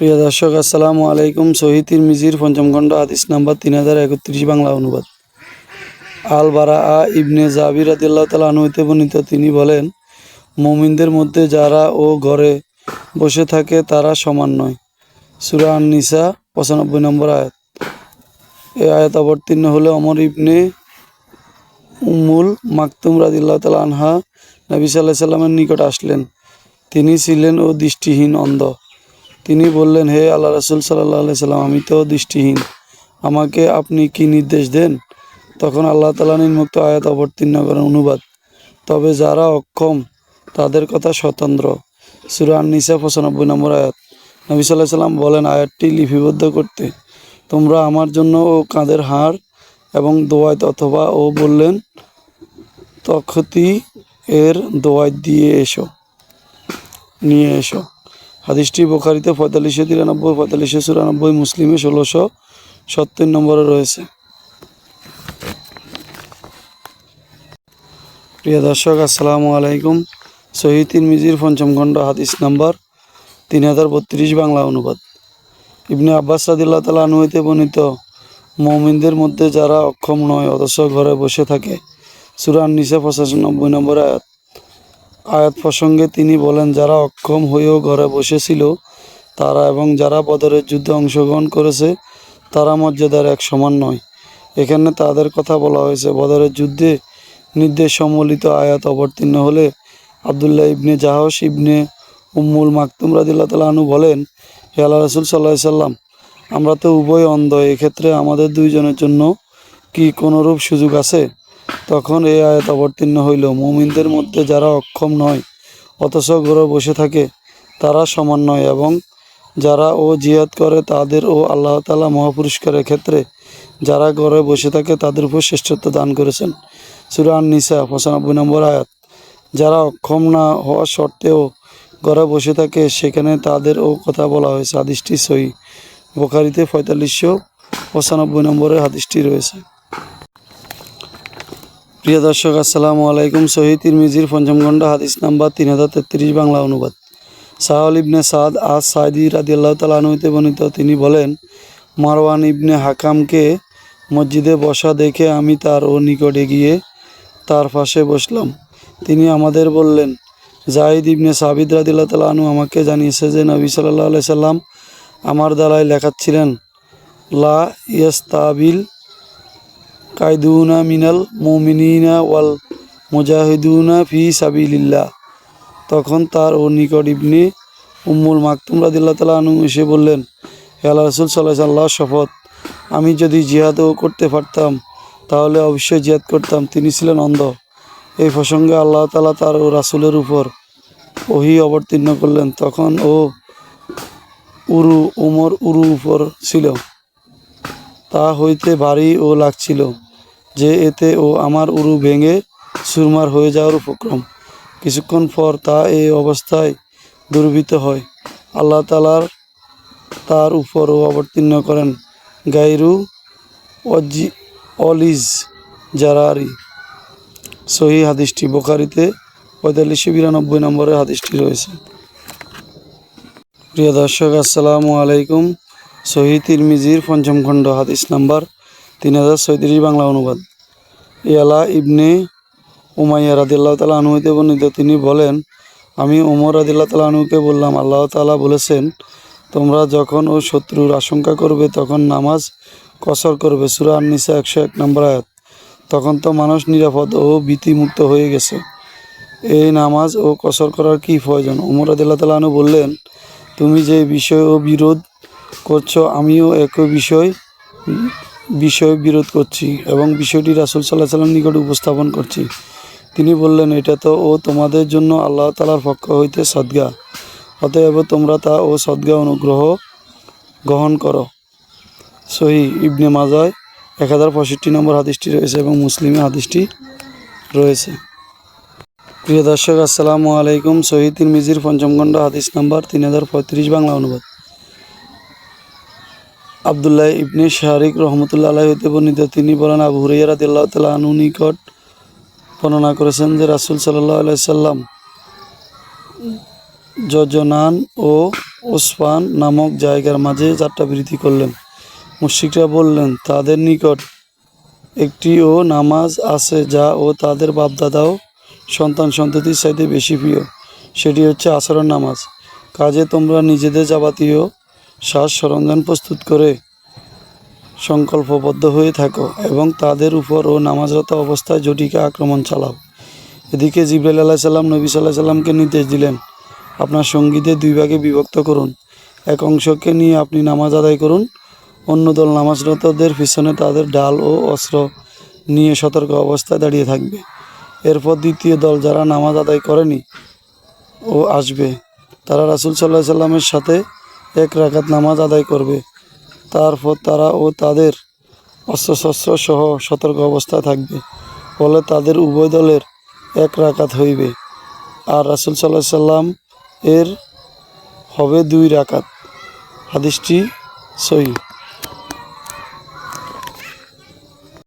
প্রিয় দর্শক, আসসালামু আলাইকুম। শহীদ তিরমিজির পঞ্চম খণ্ড, হাদিস নাম্বার তিন হাজার একত্রিশ, বাংলা অনুবাদ। আল বারা আ ইবনে জাবির আদিল্লাহ তালা হইতে বর্ণিত, তিনি বলেন, মুমিনদের মধ্যে যারা ও ঘরে বসে থাকে, তারা সমান নয়। সুরা নিসা পঁচানব্বই নম্বর আয়াত। এই আয়াত অবতীর্ণ হলে অমর ইবনে উমুল মাকতুম রাদিল্লাহ তালা আনহা নবী সাল্লাহ সাল্লামের নিকট আসলেন। তিনি ছিলেন ও দৃষ্টিহীন অন্ধ। তিনি বললেন, হে আল্লাহ রসুল সাল্লাহ সাল্লাম, আমি তো দৃষ্টিহীন। আমাকে আপনি কি নির্দেশ দেন? তখন আল্লাহ তালা নির্মুক্ত আয়াত অবতীর্ণ করেন, অনুবাদ। তবে যারা অক্ষম, তাদের কথা স্বতন্ত্র। সুরান নিসা পঁচানব্বই নম্বর আয়াত। নবী সাল্লাহ সাল্লাম বলেন, আয়াতটি লিপিবদ্ধ করতে। তোমরা আমার জন্য ও কাঁধের হাড় এবং দোয়াত অথবা ও বললেন, তখতি এর দোয়াত দিয়ে এসো, নিয়ে এসো। হাদিসটি বোখারিতে পঁয়তাল্লিশশো তিরানব্বই পঁয়তাল্লিশশো চুরানব্বই, মুসলিমে ষোলোশো সত্তর নম্বরে রয়েছে। প্রিয় দর্শক, আসসালামু আলাইকুম। শহীদ তিরমিজির পঞ্চম খণ্ড, হাদিস নাম্বার তিন হাজার বত্রিশ, বাংলা অনুবাদ। ইবনে আব্বাস সাদিল্লা তালা আনুহইতে বর্ণিত, মৌমিনদের মধ্যে যারা অক্ষম নয়, অথচ ঘরে বসে থাকে সুরান নিসা পঁচানব্বই নম্বর আয়াত। আয়াত প্রসঙ্গে তিনি বলেন, যারা অক্ষম হয়েও ঘরে বসেছিল, তারা এবং যারা বদরের যুদ্ধে অংশগ্রহণ করেছে, তারা মর্যাদার এক সমান নয়। এখানে তাদের কথা বলা হয়েছে, বদরের যুদ্ধে নির্দেশ সম্বলিত আয়াত অবতীর্ণ হলে আবদুল্লাহ ইবনে জাহস ইবনে উম্মুল মাকতুম রাদিল্লাহ তালা আনু বলেন, হে আল্লাহ রসুল সাল্লাহ সাল্লাম, আমরা তো উভয় অন্ধ, এক্ষেত্রে আমাদের দুইজনের জন্য কি কোনোরূপ সুযোগ আছে? তখন এই আয়াত অবতীর্ণ হইল। মুমিনদের মধ্যে যারা অক্ষম নয়, অথচ ঘরে বসে থাকে, তারা সমান নয় এবং যারা ও জিহাদ করে, তাদের ও আল্লাহ তালা মহাপুরস্কারের ক্ষেত্রে যারা ঘরে বসে থাকে, তাদের উপর শ্রেষ্ঠত্ব দান করেছেন। সুরান নিসা পঁচানব্বই নম্বর আয়াত। যারা অক্ষম না হওয়া সত্ত্বেও ঘরে বসে থাকে, সেখানে তাদের ও কথা বলা হয়েছে। হাদিসটি সই বোখারিতে পঁয়তাল্লিশশো পঁচানব্বই নম্বরের হাদিসটি রয়েছে। প্রিয় দর্শক, আসসালামু আলাইকুম। শহীদ তিরমিজির পঞ্চম খণ্ড, হাদিস নাম্বার তিন হাজার তেত্রিশ, বাংলা অনুবাদ। সাহল ইবনে সাদ আজ সাইদি রাদিয়াল্লাহ তালানুতে বর্ণিত, তিনি বলেন, মারওয়ান ইবনে হাকামকে মসজিদে বসা দেখে আমি তার ও নিকটে গিয়ে তার পাশে বসলাম। তিনি আমাদের বললেন জাহিদ ইবনে সাবিদ রাদিল্লাহ তালানু আমাকে জানিয়েছে যে, নবী সাল্লাহ আলাই সাল্লাম আমার দ্বারাই লেখাচ্ছিলেন, লা ইয়াস্তাবিল কায়দুনা মিনাল মুমিনিনা ওয়াল মুজাহিদুনা ফি সাবিলিল্লাহ তখন তার ও নিকট ইবনে উম্মুল মাকতুম রাদিল্লাহ তালা আনু এসে বললেন, হে আল্লাহ রসুল সাল্লাহ সাল্লাহ শপথ, আমি যদি জিহাদও করতে পারতাম, তাহলে অবশ্যই জিহাদ করতাম। তিনি ছিলেন অন্ধ। এই প্রসঙ্গে আল্লাহ তালা তার ও রাসুলের উপর ওহি অবতীর্ণ করলেন। তখন ও উরু, উমর উরু উপর ছিল। তা হইতে ভারী ও লাগছিল যে এতে ও আমার উরু ভেঙে সুরমার হয়ে যাওয়ার উপক্রম। কিছুক্ষণ পর তা এই অবস্থায় দুর্বৃত হয়। আল্লাহ তালার তার উপরও অবতীর্ণ করেন গাইরু অজি অলিজ জারারি। সহি হাদিসটি বোকারিতে পঁয়তাল্লিশশো বিরানব্বই নম্বরের হাদিসটি রয়েছে। প্রিয় দর্শক, আসসালামু আলাইকুম। শহীদ তিরমিজির পঞ্চম খণ্ড, হাদিস নাম্বার তিন হাজার ছয়ত্রিশ বাংলা অনুবাদ। ইয়ালা ইবনে উমাইয়া রাদিল্লাহ তালা আনুহইতে বর্ণিত, তিনি বলেন, আমি উমর রাদিল্লাহ তালা আনুকে বললাম, আল্লাহ তালা বলেছেন, তোমরা যখন ও শত্রুর আশঙ্কা করবে, তখন নামাজ কসর করবে। সুরা আননিসা একশো এক নম্বর আয়াত। তখন তো মানুষ নিরাপদ ও ভীতিমুক্ত হয়ে গেছে। এই নামাজ ও কসর করার কি প্রয়োজন? উমর আদিল্লাহ তালু বললেন, তুমি যে বিষয় ও বিরোধ করছ, আমিও একই বিষয় বিষয় বিরোধ করছি এবং বিষয়টি রাসুল সাল্লাহ সাল্লাম নিকট উপস্থাপন করছি। তিনি বললেন, এটা তো ও তোমাদের জন্য আল্লাহ তালার পক্ষ হইতে সদ্গা। অতএব তোমরা তা ও সদ্গা অনুগ্রহ গ্রহণ করো। সহি ইবনে মাজায় এক হাজার পঁয়ষট্টি নম্বর হাদিসটি রয়েছে এবং মুসলিমে হাদিসটি রয়েছে। প্রিয় দর্শক, আসসালামু আলাইকুম। শহীদ মিজির পঞ্চম খণ্ড, হাদিস নাম্বার তিন হাজার পঁয়ত্রিশ, বাংলা অনুবাদ। আবদুল্লাহ ইবনে শারিক রহমতুল্লাহ আলাহ হতে বর্ণিত। তিনি বলেন, আবু হুরাইয়া দিল্লাহ তালা আনু নিকট বর্ণনা করেছেন যে রাসুল সাল্লাহ আলাইসাল্লাম যজনান ও ওসফান নামক জায়গার মাঝে যাত্রাবিরতি করলেন। মুশরিকরা বললেন, তাদের নিকট একটিও নামাজ আছে যা ও তাদের বাপদাদাও সন্তান সন্ততির চাইতে বেশি প্রিয়। সেটি হচ্ছে আসরের নামাজ। কাজে তোমরা নিজেদের যাবতীয় শ্বাস সরঞ্জাম প্রস্তুত করে সংকল্পবদ্ধ হয়ে থাকো এবং তাদের উপর ও নামাজরত অবস্থায় জটিকে আক্রমণ চালাও। এদিকে জিব্রাইল আলাহ সাল্লাম নবী সাল্লাহ সাল্লামকে নির্দেশ দিলেন, আপনার সঙ্গীদের দুই ভাগে বিভক্ত করুন। এক অংশকে নিয়ে আপনি নামাজ আদায় করুন, অন্য দল নামাজরতদের পিছনে তাদের ডাল ও অস্ত্র নিয়ে সতর্ক অবস্থায় দাঁড়িয়ে থাকবে। এরপর দ্বিতীয় দল যারা নামাজ আদায় করেনি ও আসবে, তারা রাসূল সাল্লাহ সাল্লামের সাথে এক রাকাত নামাজ আদায় করবে। তারপর তারা ও তাদের অস্ত্রশস্ত্র সহ সতর্ক অবস্থায় থাকবে। ফলে তাদের উভয় দলের এক রাকাত হইবে। আর রাসুল সাল্লাহ সাল্লাম এর হবে দুই রাকাত। হাদিসটি সহি।